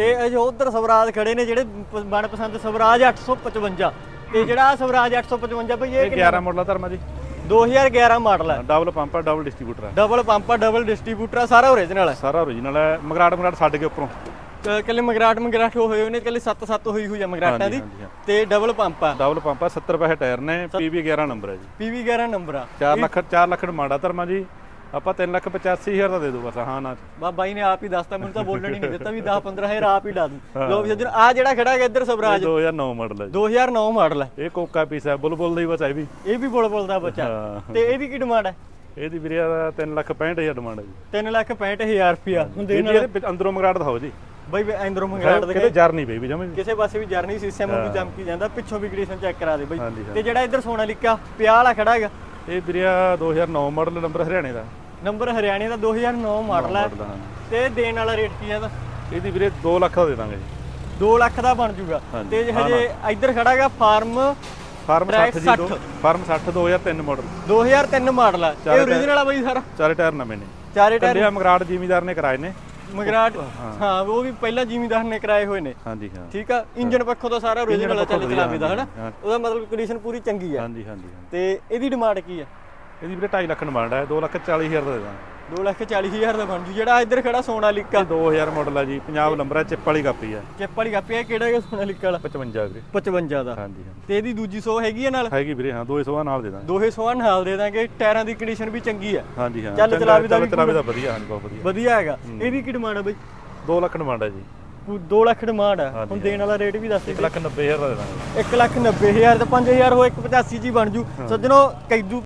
ਤੇ ਇਹ ਜੋ ਉਧਰ ਸਵਰਾਜ ਖੜੇ ਨੇ ਜਿਹੜੇ ਮਨਪਸੰਦ ਸਵਰਾਜ 855 ਤੇ ਜਿਹੜਾ ਸਵਰਾਜ 855 ਬਈ ਇਹ ਇਹ 11 ਮਾਡਲ ਧਰਮਾ ਜੀ। 2011 ਮਾਡਲ ਹੈ ਡਬਲ ਪੰਪ ਆ ਡਬਲ ਡਿਸਟ੍ਰੀਬਿਊਟਰ ਆ। ਡਬਲ ਪੰਪ ਆ ਡਬਲ ਡਿਸਟ੍ਰੀਬਿਊਟਰ ਆ ਸਾਰਾ ਓਰੀਜਨਲ ਹੈ ਸਾਰਾ ਓਰੀਜਨਲ ਹੈ ਮਗਰਾਟ ਮਗਰਾਟ ਛੱਡ ਕੇ ਉੱਪਰੋਂ। ਕੱਲੇ ਮਗਰਾਟ ਮਗਰਾਟ ਹੋਏ ਹੋਏ ਨੇ ਕੱਲੇ 7-7 ਹੋਈ ਹੋਈ ਆ ਮਗਰਾਟਾਂ ਦੀ। ਹਾਂ। ਤੇ ਡਬਲ ਪੰਪ ਆ। ਡਬਲ ਪੰਪ ਆ 70 ਪੈਸੇ ਟਾਇਰ ਨੇ ਪੀਵੀ 11 ਨੰਬਰ ਹੈ ਜੀ। PV 11 ਨੰਬਰ ਆ। 4 ਲੱਖ 4 ਲੱਖ ਆ ਧਰਮਾ ਜੀ। ਆਪਾਂ 3 ਲੱਖ 85 ਹਜ਼ਾਰ ਦਾ ਦੇ ਦੋ ਬਸ ਹਾਂ ਨਾ। ਬਾ ਬਾਈ ਨੇ ਆਪ ਹੀ ਦੱਸਤਾ ਮੈਨੂੰ ਤਾਂ ਬੋਲਣ ਹੀ ਨਹੀਂ ਦਿੱਤਾ ਵੀ 10-15 ਹਜ਼ਾਰ ਆਪ ਹੀ ਲਾ ਦੂੰ ਲੋ ਵੀ ਸੱਜਣ ਆ ਜਿਹੜਾ ਖੜਾ ਹੈਗਾ ਇੱਧਰ ਸਵਰਾਜ। 2009 ਮਾਡਲ ਹੈ ਜੀ। 2009 ਮਾਡਲ ਹੈ। ਇਹ ਕੋਕਾ ਪੀਸ ਹੈ ਬੁਲਬੁਲ ਦਾ ਹੀ ਬਸ ਇਹ ਵੀ। ਇਹ ਵੀ ਬੁਲ ਬੁਲ ਦਾ ਬੱਚਾ। ਹਾਂ। ਤੇ ਇਹਦੀ ਕੀ ਡਿਮਾਂਡ ਹੈ? ਇਹਦੀ ਵੀਰੇ 3 ਲੱਖ 65 ਹਜ਼ਾਰ ਡਿਮਾਂਡ ਹੈ ਜੀ। 3 ਲੱਖ 65000 ਰੁਪਿਆ ਹੁਣ ਇਹਦੀ ਦੇਣ ਇਹਦੇ ਅੰਦਰੋਂ ਮਗਰਾਟ ਦਿਖਾਓ ਜੀ। ਬਾਈ ਵੇ ਅੰਦਰੋਂ ਮੰਗਾੜ ਦੇ ਕਿਤੇ ਜਰ ਨਹੀਂ ਪਈ ਵੀ ਜਮੇ ਕਿਸੇ ਪਾਸੇ ਵੀ ਜਰਨੀ ਸੀਸੇ ਵਾਂਗੂ ਚਮਕੀ ਜਾਂਦਾ। ਪਿੱਛੋਂ ਵੀ ਕੰਡੀਸ਼ਨ ਚੈੱਕ ਕਰਾ ਦੇ ਬਾਈ। ਤੇ ਜਿਹੜਾ ਇੱਧਰ ਸੋਨਾ 50 ਵਾਲਾ ਖੜਾ ਹੈਗਾ। ਇਹ ਵੀਰੇ 2009 ਮਾਡਲ ਨੰਬਰ ਹਰਿਆਣੇ ਦਾ। ਨੰਬਰ ਹਰਿਆਣੇ ਦਾ 2009 ਮਾਡਲ ਹੈ। ਤੇ ਦੇਣ ਵਾਲਾ ਰੇਟ ਕੀ ਹੈ ਇਹਦਾ? ਇਹਦੀ ਵੀਰੇ 2 ਲੱਖ ਦਾ ਦੇ ਦਾਂਗੇ ਜੀ। 2 ਲੱਖ ਦਾ ਬਣ ਜੂਗਾ। ਹਾਂਜੀ। ਤੇ ਹਜੇ ਇੱਧਰ ਖੜਾ ਹੈਗਾ ਫਾਰਮ ਫਾਰਮ Track 60 ਜੀ ਦੋ ਫਾਰਮ 60 2003 ਮਾਡਲ। 2003 ਮਾਡਲ ਹੈ ਇਹ ਓਰੀਜਨਲ ਆ ਬਾਈ ਸਾਰਾ? ਚਾਰੇ ਟਾਇਰ ਨਵੇਂ ਨੇ। ਚਾਰੇ ਟਾਇਰ ਕੱਲਿਆ ਮਗਰਾਟ ਜ਼ਿਮੀਦਾਰ ਨੇ ਕਰਾਏ ਨੇ। ਮਗਰਾਟ ਹਾਂ। ਉਹ ਵੀ ਪਹਿਲਾਂ ਜ਼ਿਮੀਦਾਰ ਨੇ ਕਰਾਏ ਹੋਏ ਨੇ। ਹਾਂਜੀ ਹਾਂ। ਠੀਕ ਆ? ਇੰਜਨ ਪੱਖੋਂ ਤਾਂ ਸਾਰਾ ਓਰੀਜਨਲ ਪੱਖੋਂ ਚੱਲ ਵਧੀਆ, ਚਲਾਵੇ ਦਾ ਹਨਾ। ਉਹਦਾ ਮਤਲਬ ਕੰਡੀਸ਼ਨ ਪੂਰੀ ਚੰਗੀ ਆ। ਹਾਂਜੀ ਹਾਂਜੀ ਹਾਂਜੀ। ਤੇ ਇਹਦੀ ਡਿਮਾਂਡ ਕੀ ਹੈ ਇਹਦੀ ਵੀਰੇ 2.5 ਲੱਖ ਡਿਮਾਂਡ ਹੈ 2 ਲੱਖ 40 ਹਜ਼ਾਰ ਦਾ ਦੇ ਦਾਂਗੇ। 2 ਲੱਖ 40 ਹਜ਼ਾਰ ਦਾ ਬਣ ਜੂ ਜਿਹੜਾ ਇੱਧਰ ਖੜਾ ਸੋਨਾ ਲਿਕਾ। ਇਹ 2000 ਮਾਡਲ ਹੈ ਜੀ ਪੰਜਾਬ ਨੰਬਰ ਹੈ ਚਿੱਪ ਵਾਲੀ ਕਾਪੀ ਹੈ। ਚਿੱਪ ਵਾਲੀ ਕਾਪੀ ਹੈ ਕਿਹੜਾ ਹੈਗਾ ਸੋਨਾ ਲਿਕਾ ਵਾਲਾ? 55 ਵੀਰੇ। 55 ਦਾ। ਹਾਂਜੀ ਹਾਂ ਤੇ ਇਹਦੀ ਦੂਜੀ ਸੋ ਹੈਗੀ ਹੈ ਨਾਲ? ਹੈਗੀ ਵੀਰੇ ਹਾਂ 200 ਨਾਲ ਦੇ ਦਾਂਗੇ। ਦੋਹੇ ਨਾਲ ਦੇ ਦਾਂਗੇ ਟਾਇਰਾਂ ਦੀ ਕੰਡੀਸ਼ਨ ਵੀ ਚੰਗੀ ਹੈ। ਹਾਂਜੀ ਹਾਂ ਚੱਲ ਚਲਾਵੇ ਦਾ ਵੀ ਚਲਾਵੇ ਦਾ ਵਧੀਆ ਹਾਂਜੀ ਬਹੁਤ ਵਧੀਆ। ਵਧੀਆ ਹੈਗਾ। ਇਹਦੀ ਕੀ ਡਿਮਾਂਡ ਹੈ ਬਈ? 2 ਲੱਖ ਡਿਮਾਂਡ ਹੈ ਜੀ। 2 ਲੱਖ ਡਿਮਾਂਡ ਹੈ ਹੁਣ ਦੇਣ ਵਾਲਾ ਰੇਟ ਵੀ ਦੱਸ 1 ਲੱਖ 90 ਹਜ਼ਾਰ ਦਾ ਦੇ ਦਾਂਗੇ। 1 ਲੱਖ 90 ਹਜ਼ਾਰ ਤੇ 5000 ਹੋ 185 ਜੀ ਬਣ ਜੂ। ਸੱਜਣੋ ਕੈਦੂ